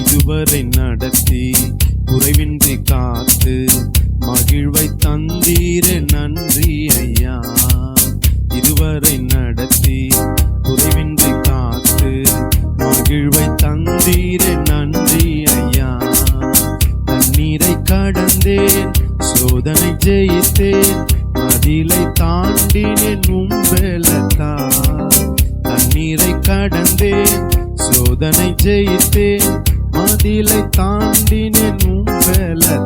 இதுவரை நடத்தி குறைவின்றி காத்து மகிழ்வை தந்தீர நன்றி ஐயா. இதுவரை நடத்தி குறைவின்றி காத்து மகிழ்வை தந்தீர நன்றி ஐயா. தண்ணீரை கடந்தேன் சோதனை ஜெயித்தேன் அதிலை தாண்டினேன் உம்பலத்தான் தண்ணீரை கடந்தேன் சோதனை ஜெயித்தேன் மதிலை தாண்டினேன் உம்பலத்தான்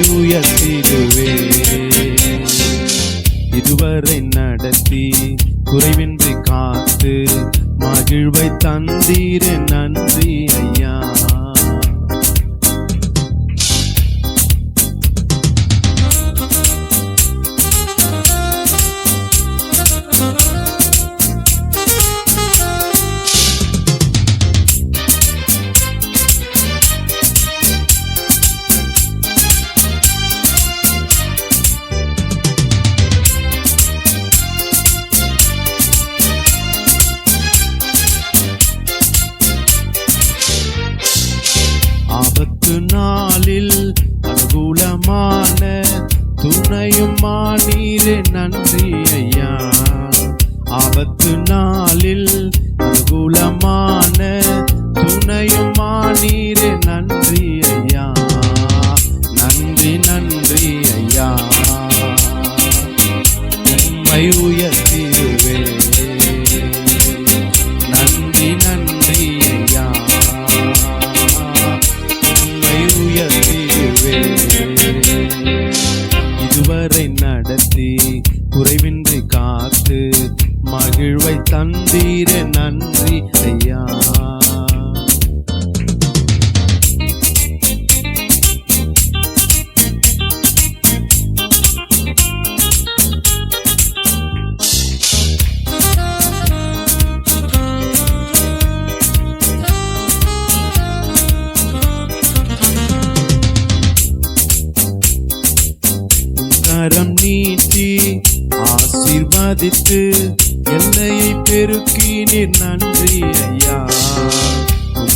உயர்த்திடுவே. இதுவரை நடத்தி குறைவின்றி காத்து மகிழ்வை தந்தீரே நன்றி. துணையுமா நீரே நன்றி ஐயா. ஆபத்து நாளில் அனுகூலமான துணையுமா நீரே நன்றி ஐயா. நன்றி நன்றி ஐயா. உண்மை கரம் நீட்டி ஆசீர்வதித்து எல்லையை பெருக்கினீர் நன்றி ஐயா.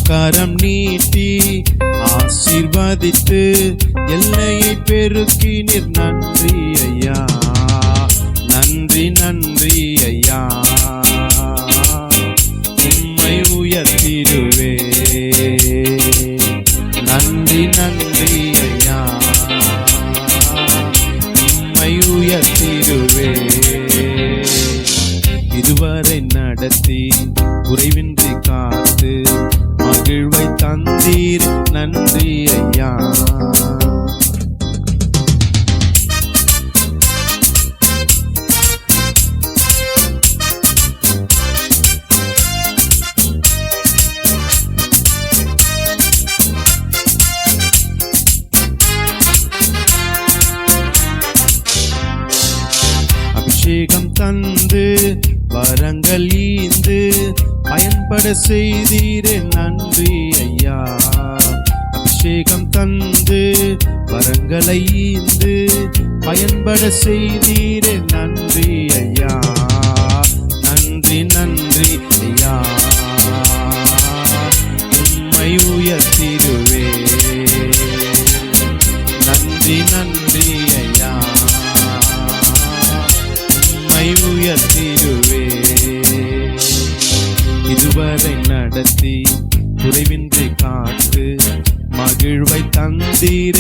கரம் நீட்டி ஆசீர்வதித்து எல்லையை பெருக்கினீர் நன்றி அபிஷேகம் தந்து வரங்கள் ஈந்து பயன்பட செய்தீரே நன்றி ஐயா. அபிஷேகம் தந்து வரங்களை ஈந்து பயன்பட செய்தீரே நன்றி நடத்தி குறைவின்றி காத்து மகிழ்வை தந்தீர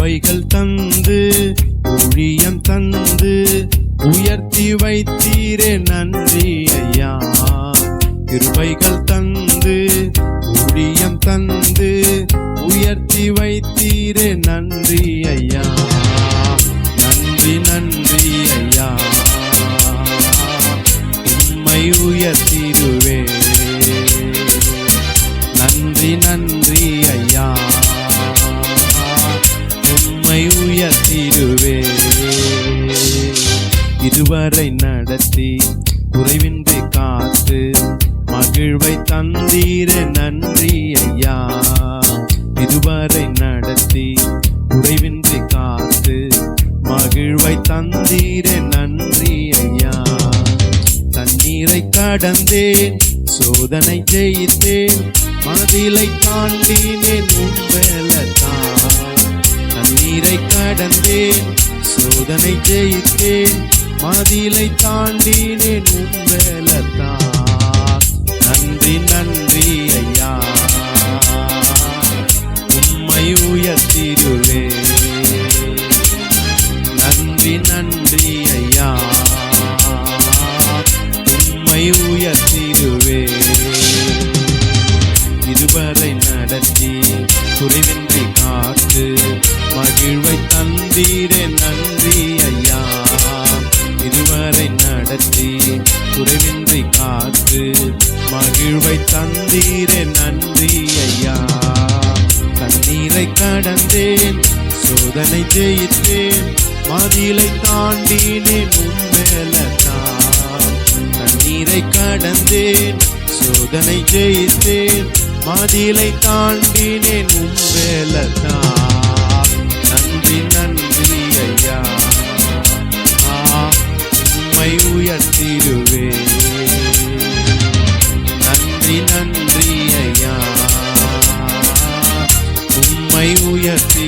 கிருபைகள் தந்து ஊழியம் தந்து உயர்த்தி வைத்தீரே நன்றி ஐயா. கிருபைகள் தந்து ஊழியம் தந்து உயர்த்தி வைத்தீரே நன்றி ஐயா. இதுவரை நடத்தி குறைவின்றி காத்து மகிழ்வை தந்தீர நன்றி ஐயா. இதுவரை நடத்தி குறைவின்றி காத்து மகிழ்வை தந்தீர நன்றி ஐயா. தண்ணீரை கடந்தேன் சோதனை ஜெயித்தேன் மதிலை தாண்டினேன் உண்பலத்தான் தண்ணீரை கடந்தேன் சோதனை ஜெயித்தேன் மதிலை தாண்டினேன் உண்பலத்தான் மகிழ்வை தந்தீரே நன்றி ஐயா தண்ணீரை கடந்தேன் சோதனை ஜெயித்தேன் மதிலை தாண்டினேன் உண்மையில்தான் தண்ணீரை கடந்தேன் சோதனை ஜெயித்தேன் மதிலை தாண்டினேன் உண்மையில்தான் நன்றி நன்றி ஐயா. உண்மை உயர்த்திடுவேன். நன்றி நன்றி ஐயா உம்மை உயர்த்தி